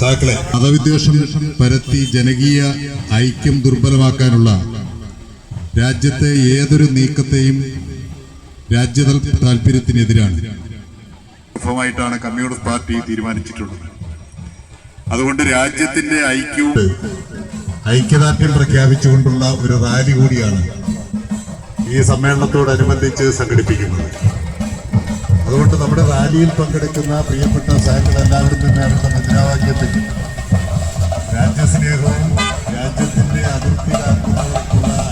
സാക്കളെ മതവിദ്വേഷം പരത്തി ജനകീയ ഐക്യം ദുർബലമാക്കാനുള്ള രാജ്യത്തെ ഏതൊരു നീക്കത്തെയും രാജ്യ താല്പര്യത്തിനെതിരാണ് ാണ് കമ്മ്യൂണിസ്റ്റ് പാർട്ടി തീരുമാനിച്ചിട്ടുള്ളത്. അതുകൊണ്ട് രാജ്യത്തിന്റെ ഐക്യവും ഐക്യദാർഢ്യം പ്രഖ്യാപിച്ചുകൊണ്ടുള്ള ഒരു റാലി കൂടിയാണ് ഈ സമ്മേളനത്തോടനുബന്ധിച്ച് സംഘടിപ്പിക്കുന്നത്. അതുകൊണ്ട് നമ്മുടെ റാലിയിൽ പങ്കെടുക്കുന്ന പ്രിയപ്പെട്ട സാഹിബ് എല്ലാവരും തന്നെ അവരുടെ മുദ്രാവാക്യത്തിൽ രാജ്യസ്നേഹവും രാജ്യത്തിന്റെ അതിർത്തി കാക്കുന്നവർക്കുള്ള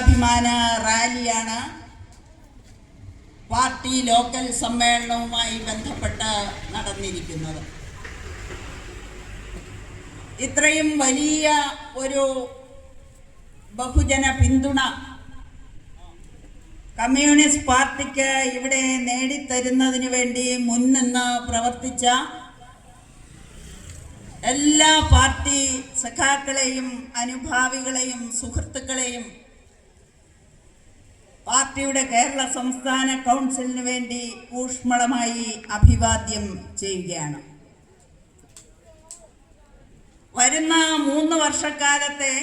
ദേശാഭിമാന റാലിയാണ് പാർട്ടി ലോക്കൽ സമ്മേളനവുമായി ബന്ധപ്പെട്ട് നടന്നിരിക്കുന്നത്. ഇത്രയും വലിയ ഒരു ബഹുജന പിന്തുണ കമ്മ്യൂണിസ്റ്റ് പാർട്ടിക്ക് ഇവിടെ നേടിത്തരുന്നതിന് വേണ്ടി മുൻനിന്ന് പ്രവർത്തിച്ച എല്ലാ പാർട്ടി സഖാക്കളെയും അനുഭാവികളെയും സുഹൃത്തുക്കളെയും പാർട്ടിയുടെ കേരള സംസ്ഥാന കൗൺസിലിന് വേണ്ടി ഊഷ്മളമായി അഭിവാദ്യം ചെയ്യുകയാണ്. വരുന്ന മൂന്ന് വർഷക്കാലത്തെ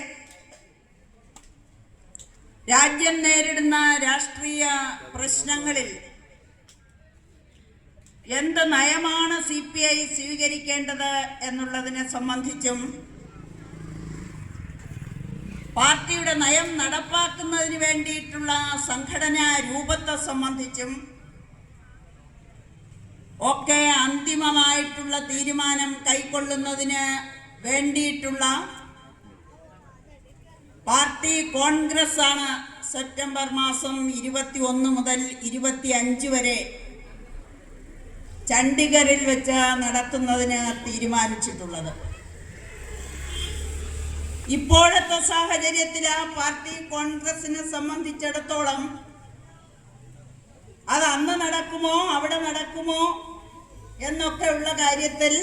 രാജ്യം നേരിടുന്ന രാഷ്ട്രീയ പ്രശ്നങ്ങളിൽ എന്ത് നയമാണ് സി പി ഐ സ്വീകരിക്കേണ്ടത് എന്നുള്ളതിനെ സംബന്ധിച്ചും പാർട്ടിയുടെ നയം നടപ്പാക്കുന്നതിന് വേണ്ടിയിട്ടുള്ള സംഘടനാ രൂപത്തെ സംബന്ധിച്ചും ഒക്കെ അന്തിമമായിട്ടുള്ള തീരുമാനം കൈക്കൊള്ളുന്നതിന് വേണ്ടിയിട്ടുള്ള പാർട്ടി കോൺഗ്രസ് ആണ് സെപ്റ്റംബർ മാസം ഇരുപത്തി ഒന്ന് മുതൽ ഇരുപത്തി അഞ്ച് വരെ ചണ്ഡീഗറിൽ വെച്ച് നടത്തുന്നതിന് തീരുമാനിച്ചിട്ടുള്ളത്. ഇപ്പോഴത്തെ സാഹചര്യത്തിൽ ആ പാർട്ടി കോൺഗ്രസിനെ സംബന്ധിച്ചിടത്തോളം അത് അന്ന് നടക്കുമോ അവിടെ നടക്കുമോ എന്നൊക്കെയുള്ള കാര്യത്തിൽ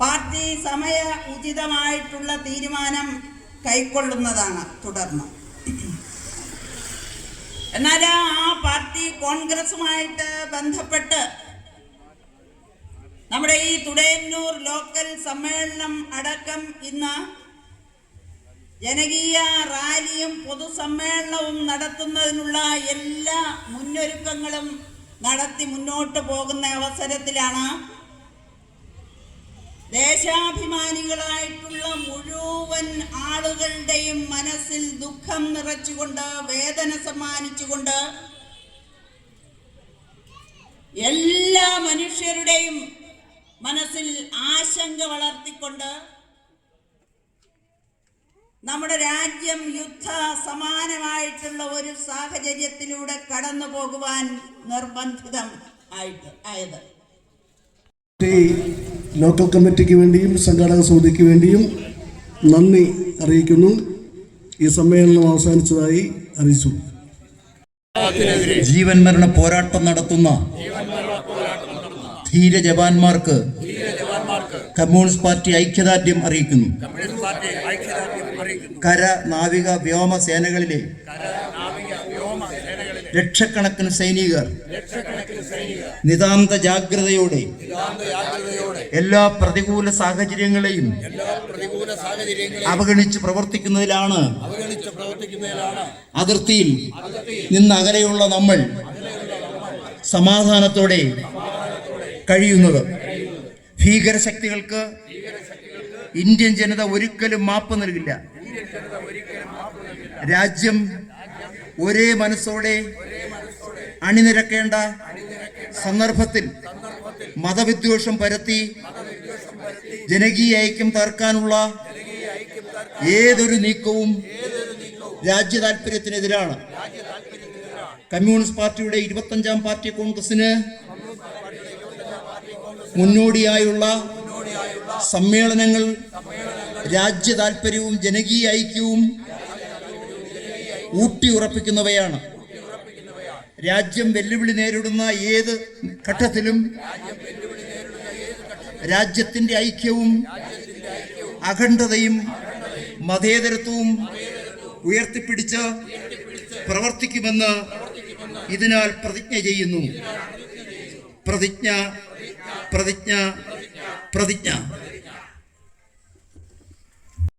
പാർട്ടി സമയ ഉചിതമായിട്ടുള്ള തീരുമാനം കൈക്കൊള്ളുന്നതാണ് തുടർന്ന്. എന്നാൽ ആ പാർട്ടി കോൺഗ്രസുമായിട്ട് ബന്ധപ്പെട്ട് നമ്മുടെ ഈ തുടയന്നൂർ ലോക്കൽ സമ്മേളനം അടക്കം ഇന്ന് ജനകീയ റാലിയും പൊതുസമ്മേളനവും നടത്തുന്നതിനുള്ള എല്ലാ മുന്നൊരുക്കങ്ങളും നടത്തി മുന്നോട്ട് പോകുന്ന അവസരത്തിലാണ് ദേശാഭിമാനികളായിട്ടുള്ള മുഴുവൻ ആളുകളുടെയും മനസ്സിൽ ദുഃഖം നിറച്ചുകൊണ്ട് വേദന സമ്മാനിച്ചുകൊണ്ട് എല്ലാ മനുഷ്യരുടെയും മനസ്സിൽ ആശങ്ക വളർത്തിക്കൊണ്ട് നമ്മുടെ രാജ്യം യുദ്ധ സമാനമായിട്ടുള്ള ഒരു സാഹചര്യത്തിലൂടെ കടന്നു പോകുവാൻ നിർബന്ധിതം ആയിട്ട് ആയത്. ലോക്കൽ കമ്മിറ്റിക്ക് വേണ്ടിയും സംഘാടക സമിതിക്ക് വേണ്ടിയും നന്ദി അറിയിക്കുന്നു. ഈ സമ്മേളനം അവസാനിച്ചതായി അറിയിച്ചു. ജീവൻ മരണ പോരാട്ടം നടത്തുന്ന ധീര ജവാന്മാർക്ക് കമ്മ്യൂണിസ്റ്റ് പാർട്ടി ഐക്യദാർഢ്യം അറിയിക്കുന്നു. കര നാവിക വ്യോമ സേനകളിലെ ലക്ഷക്കണക്കിന് സൈനികർ നിതാന്ത ജാഗ്രതയോടെ എല്ലാ പ്രതികൂല സാഹചര്യങ്ങളെയും അവഗണിച്ച് പ്രവർത്തിക്കുന്നതിലാണ് അതിർത്തിയിൽ നിന്ന് അകലെയുള്ള നമ്മൾ സമാധാനത്തോടെ കഴിയുന്നത്. ഭീകരശക്തികൾക്ക് ഇന്ത്യൻ ജനത ഒരിക്കലും മാപ്പ് നൽകില്ല. രാജ്യം ഒരേ മനസ്സോടെ അണിനിരക്കേണ്ട സന്ദർഭത്തിൽ മതവിദ്വേഷം പരത്തി ജനകീയ ഐക്യം തകർക്കാനുള്ള ഏതൊരു നീക്കവും രാജ്യ താല്പര്യത്തിനെതിരാണ് കമ്മ്യൂണിസ്റ്റ് പാർട്ടിയുടെ ഇരുപത്തഞ്ചാം പാർട്ടി കോൺഗ്രസിന് മുന്നോടിയായുള്ള സമ്മേളനങ്ങൾ രാജ്യ താല്പര്യവും ജനകീയ ഐക്യവും ഊട്ടിയുറപ്പിക്കുന്നവയാണ്. രാജ്യം വെല്ലുവിളി നേരിടുന്ന ഏത് ഘട്ടത്തിലും രാജ്യത്തിന്റെ ഐക്യവും അഖണ്ഡതയും മതേതരത്വവും ഉയർത്തിപ്പിടിച്ച് പ്രവർത്തിക്കുമെന്ന് ഇതിനാൽ പ്രതിജ്ഞ ചെയ്യുന്നു. പ്രതിജ്ഞ പ്രതിജ്ഞ പ്രതിജ്ഞ.